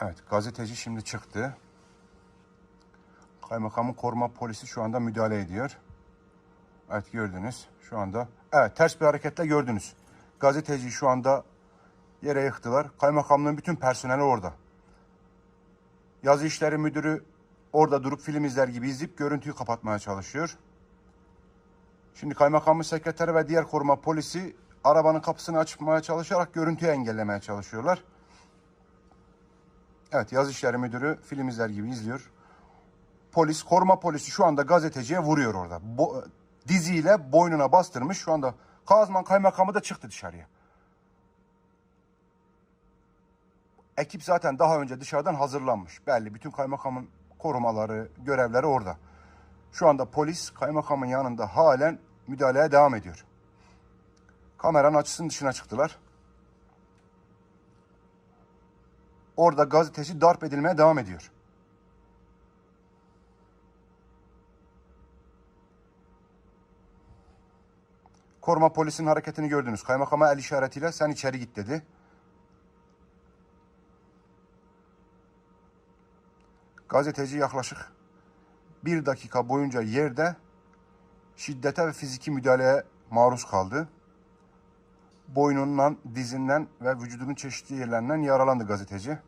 Evet, gazeteci şimdi çıktı. Kaymakamın koruma polisi şu anda müdahale ediyor. Evet gördünüz şu anda. Evet ters bir hareketle gördünüz. Gazeteciyi şu anda yere yıktılar. Kaymakamlığın bütün personeli orada. Yazı işleri müdürü orada durup film izler gibi izleyip görüntüyü kapatmaya çalışıyor. Şimdi kaymakamın sekreteri ve diğer koruma polisi arabanın kapısını açmaya çalışarak görüntüyü engellemeye çalışıyorlar. Evet yazı işleri müdürü film izler gibi izliyor. Polis, koruma polisi şu anda gazeteciye vuruyor orada. Bo- diziyle boynuna bastırmış. Şu anda Kazman kaymakamı da çıktı dışarıya. Ekip zaten daha önce dışarıdan hazırlanmış. Belli bütün kaymakamın korumaları, görevleri orada. Şu anda polis kaymakamın yanında halen müdahaleye devam ediyor. Kameranın açısının dışına çıktılar. Orada gazeteci darp edilmeye devam ediyor. Koruma polisinin hareketini gördünüz. Kaymakama el işaretiyle sen içeri git dedi. Gazeteci yaklaşık bir dakika boyunca yerde şiddete ve fiziki müdahaleye maruz kaldı. Boynundan, dizinden ve vücudunun çeşitli yerlerinden yaralandı gazeteci.